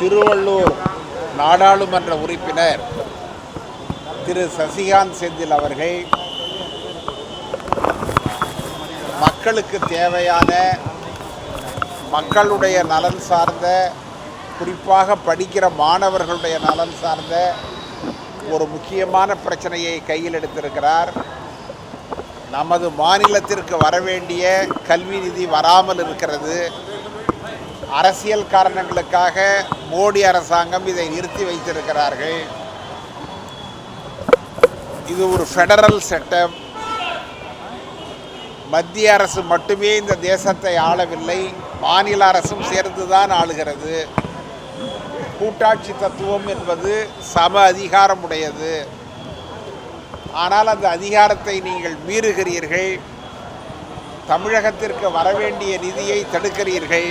திருவள்ளூர் நாடாளுமன்ற உறுப்பினர் திரு சசிகாந்த் செந்தில் அவர்கள் மக்களுக்கு தேவையான மக்களுடைய நலன் சார்ந்த குறிப்பாக படிக்கிற மாணவர்களுடைய நலன் சார்ந்த ஒரு முக்கியமான பிரச்சனையை கையில் எடுத்திருக்கிறார். நமது மாநிலத்திற்கு வரவேண்டிய கல்வி நிதி வராமல் இருக்கிறது. அரசியல் காரணங்களுக்காக மோடி அரசாங்கம் இதை நிறுத்தி வைத்திருக்கிறார்கள். இது ஒரு ஃபெடரல் செட்டப் மத்திய அரசு மட்டுமே இந்த தேசத்தை ஆளவில்லை. மாநில அரசும் சேர்ந்துதான் ஆளுகிறது. கூட்டாட்சி தத்துவம் என்பது சம அதிகாரம் உடையது ஆனால் அந்த அதிகாரத்தை நீங்கள் மீறுகிறீர்கள். தமிழகத்திற்கு வரவேண்டிய நிதியை தடுக்கிறீர்கள்.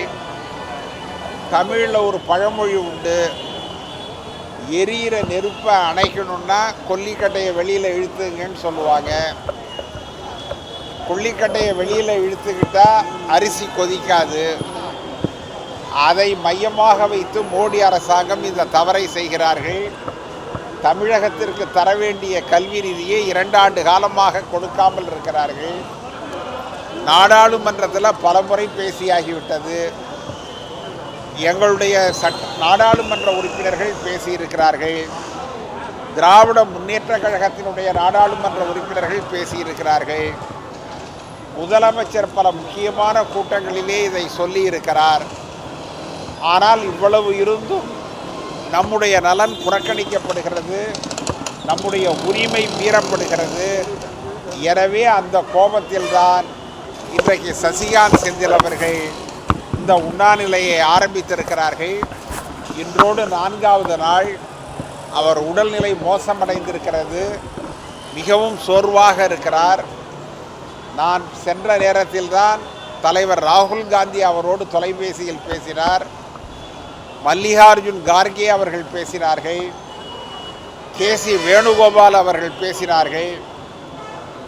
தமிழில் ஒரு பழமொழி உண்டு. எரியிற நெருப்பை அணைக்கணும்னா கொல்லிக்கட்டையை வெளியில் இழுத்துங்கன்னு சொல்லுவாங்க. கொல்லிக்கட்டையை வெளியில் இழுத்துக்கிட்டா அரிசி கொதிக்காது. அதை மையமாக வைத்து மோடி அரசாங்கம் இந்த தவறை செய்கிறார்கள். தமிழகத்திற்கு தர வேண்டிய கல்வி நிதியை இரண்டாண்டு காலமாக கொடுக்காமல் இருக்கிறார்கள். நாடாளுமன்றத்தில் பலமுறை பேசியாகிவிட்டது. எங்களுடைய சட்ட நாடாளுமன்ற உறுப்பினர்கள் பேசியிருக்கிறார்கள். திராவிட முன்னேற்ற கழகத்தினுடைய நாடாளுமன்ற உறுப்பினர்கள் பேசியிருக்கிறார்கள். முதலமைச்சர் பல முக்கியமான கூட்டங்களிலே இதை சொல்லியிருக்கிறார். ஆனால் இவ்வளவு இருந்தும் நம்முடைய நலன் புறக்கணிக்கப்படுகிறது. நம்முடைய உரிமை மீறப்படுகிறது. எனவே அந்த கோபத்தில்தான் இன்றைக்கு சசிகாந்த் செந்தில் அவர்கள் இந்த உண்ணாநிலையை ஆரம்பித்திருக்கிறார்கள். இன்றோடு நான்காவது நாள் அவர் உடல்நிலை மோசமடைந்திருக்கிறது. மிகவும் சோர்வாக இருக்கிறார். நான் சென்ற நேரத்தில்தான் தலைவர் ராகுல் காந்தி அவரோடு தொலைபேசியில் பேசினார். மல்லிகார்ஜுன் கார்கே அவர்கள் பேசினார்கள். கே சி வேணுகோபால் அவர்கள் பேசினார்கள்.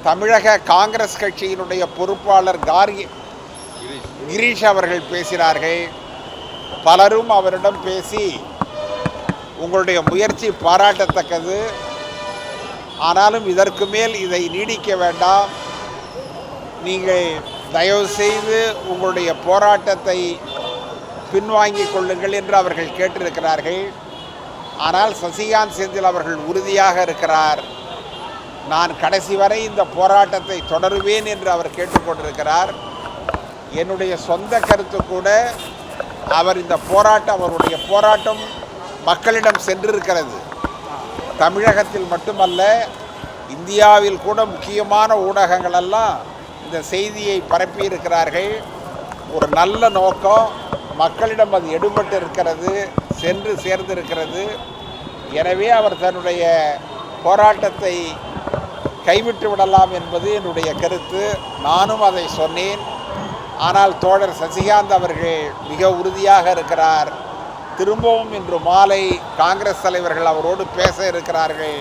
தமிழக காங்கிரஸ் கட்சியினுடைய பொறுப்பாளர் கார்கே கிரீஷ் அவர்கள் பேசினார்கள். பலரும் அவரிடம் பேசி உங்களுடைய முயற்சி பாராட்டத்தக்கது. ஆனாலும் இதற்கு மேல் இதை நீடிக்க வேண்டாம். நீங்கள் தயவு செய்து உங்களுடைய போராட்டத்தை பின்வாங்கிக் கொள்ளுங்கள் என்று அவர்கள் கேட்டிருக்கிறார்கள். ஆனால் சசிகாந்த் செந்தில் அவர்கள் உறுதியாக இருக்கிறார். நான் கடைசி வரை இந்த போராட்டத்தை தொடருவேன் என்று அவர் கேட்டுக்கொண்டிருக்கிறார் என்னுடைய சொந்த கருத்து கூட அவர் இந்த போராட்டம் அவருடைய போராட்டம் மக்களிடம் சென்றிருக்கிறது. தமிழகத்தில் மட்டுமல்ல இந்தியாவில் கூட முக்கியமான ஊடகங்கள் எல்லாம் இந்த செய்தியை பரப்பி இருக்கிறார்கள் ஒரு நல்ல நோக்கம் மக்களிடம் அது எடுபட்டு இருக்கிறது சென்று சேர்ந்திருக்கிறது. எனவே அவர் தன்னுடைய போராட்டத்தை கைவிட்டு விடலாம் என்பது என்னுடைய கருத்து. நானும் அதை சொன்னேன். ஆனால் தோழர் சசிகாந்த் அவர்கள் மிக உறுதியாக இருக்கிறார். திரும்பவும் இன்று மாலை காங்கிரஸ் தலைவர்கள் அவரோடு பேச இருக்கிறார்கள்.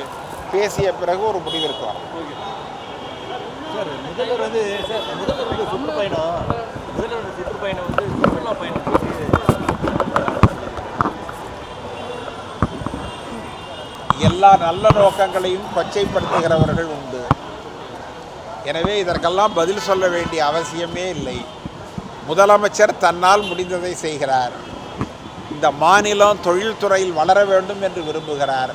பேசிய பிறகு ஒரு வரும். சார் முதல்வர் வந்து முதல்வர் வந்து சுற்றுப்பயணம். முதல்வர் வந்து சுற்றுப்பயணம் வந்து சுற்றுலா பயணம் எல்லா நல்ல நோக்கங்களையும் கொச்சைப்படுத்துகிறவர்கள் உண்டு. எனவே இதற்கெல்லாம் பதில் சொல்ல வேண்டிய அவசியமே இல்லை. முதலமைச்சர் தன்னால் முடிந்ததை செய்கிறார். இந்த மாநிலம் தொழில்துறையில் வளர வேண்டும் என்று விரும்புகிறார்.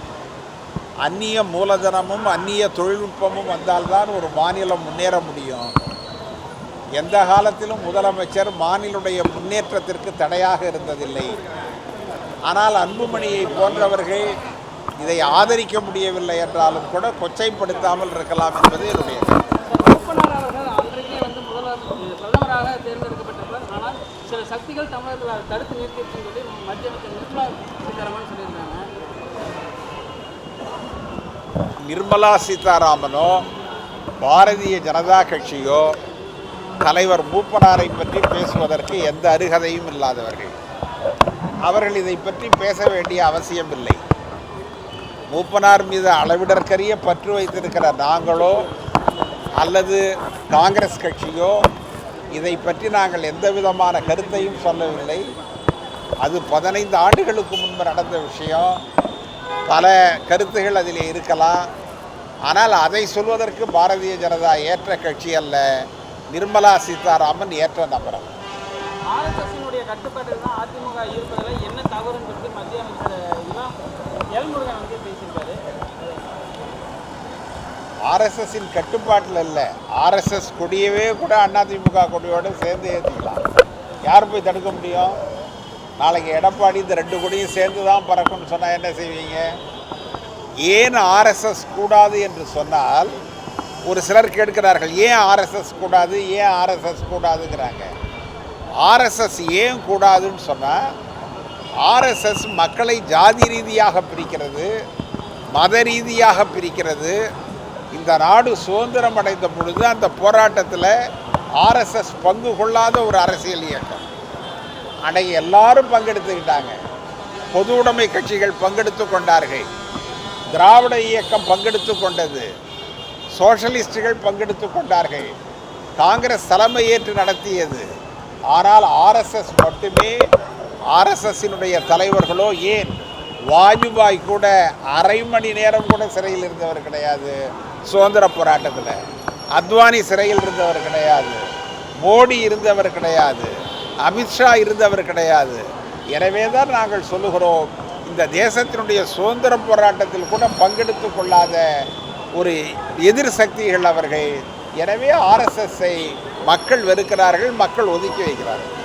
அந்நிய மூலதனமும் அந்நிய தொழில்நுட்பமும் வந்தால்தான் ஒரு மாநிலம் முன்னேற முடியும். எந்த காலத்திலும் முதலமைச்சர் மாநிலுடைய முன்னேற்றத்திற்கு தடையாக இருந்ததில்லை. ஆனால் அன்புமணியை போன்றவர்கள் இதை ஆதரிக்க முடியவில்லை என்றாலும் கூட கொச்சைப்படுத்தாமல் இருக்கலாம் என்பது என்னுடைய கருத்து. மூப்பனார் அவர்கள் அன்றைக்கே வந்து முதல்வர் பிரதமராக தேர்ந்தெடுக்கப்பட்டவர் ஆனால் சில சக்திகள் தமிழர்கள் அதை தடுத்து நிறுத்திடுச்சுன்னு சொல்லி மத்திய அமைச்சர் நிர்மலா சீதாராமன் சொல்லியிருந்தாங்க. நிர்மலா சீதாராமனோ பாரதிய ஜனதா கட்சியோ தலைவர் மூப்பனாரை பற்றி பேசுவதற்கு எந்த அருகதையும் இல்லாதவர்கள். அவர்கள் இதை பற்றி பேச வேண்டிய அவசியம் இல்லை மூப்பனார் மீது அளவிடற்கரிய பற்று வைத்திருக்கிற நாங்களோ அல்லது காங்கிரஸ் கட்சியோ இதை பற்றி நாங்கள் எந்த விதமான கருத்தையும் சொல்லவில்லை. அது பதினைந்து ஆண்டுகளுக்கு முன்பு நடந்த விஷயம். பல கருத்துகள் அதில் இருக்கலாம். ஆனால் அதை சொல்வதற்கு பாரதிய ஜனதா ஏற்ற கட்சி அல்ல. நிர்மலா சீதாராமன் ஏற்ற நபர். அதிமுக இருப்பதில் என்ன தவறுன்னு மத்திய அமைச்சர் இளம் ஆர்எஸ்எஸ்ஸின் கட்டுப்பாட்டில் இல்லை. ஆர்எஸ்எஸ் கொடியவே கூட அதிமுக கொடியோடு சேர்ந்து ஏற்றிக்கலாம் யார் போய் தடுக்க முடியும்? நாளைக்கு எடப்பாடி இந்த ரெண்டு கொடியும் சேர்ந்து தான் பறக்கும்னு சொன்னால் என்ன செய்வீங்க? ஏன் ஆர்எஸ்எஸ் கூடாது என்று சொன்னால் ஒரு சிலர் கேட்கிறார்கள் ஏன் ஆர்எஸ்எஸ் கூடாது? ஏன் ஆர்எஸ்எஸ் கூடாதுங்கிறாங்க. ஆர்எஸ்எஸ் ஏன் கூடாதுன்னு சொன்னால் ஆர்எஸ்எஸ் மக்களை ஜாதி ரீதியாக பிரிக்கிறது மத ரீதியாக பிரிக்கிறது இந்த நாடு சுதந்திரம் அடைந்த பொழுது அந்த போராட்டத்தில் ஆர்எஸ்எஸ் பங்கு கொள்ளாத ஒரு அரசியல் இயக்கம். அன்னைக்கு எல்லாரும் பங்கெடுத்துக்கிட்டாங்க. பொது உடைமை கட்சிகள் பங்கெடுத்து கொண்டார்கள். திராவிட இயக்கம் பங்கெடுத்து கொண்டது. சோஷலிஸ்டுகள் பங்கெடுத்து கொண்டார்கள். காங்கிரஸ் தலைமை ஏற்று நடத்தியது. ஆனால் ஆர்எஸ்எஸ் மட்டுமே ஆர்எஸ்எஸ்ஸினுடைய தலைவர்களோ ஏன்? வாஜ்பாய் கூட அரை மணி நேரம் கூட சிறையில் இருந்தவர் கிடையாது. சுதந்திர போராட்டத்தில். அத்வானி சிறையில் இருந்தவர் கிடையாது. மோடி இருந்தவர் கிடையாது. அமித்ஷா இருந்தவர் கிடையாது. எனவே தான் நாங்கள் சொல்லுகிறோம் இந்த தேசத்தினுடைய சுதந்திர போராட்டத்தில் கூட பங்கெடுத்து கொள்ளாத ஒரு எதிர் சக்திகள் அவர்கள். எனவே ஆர்எஸ்எஸ்ஸை மக்கள் வெறுக்கிறார்கள் மக்கள் ஒதுக்கி வைக்கிறார்கள்.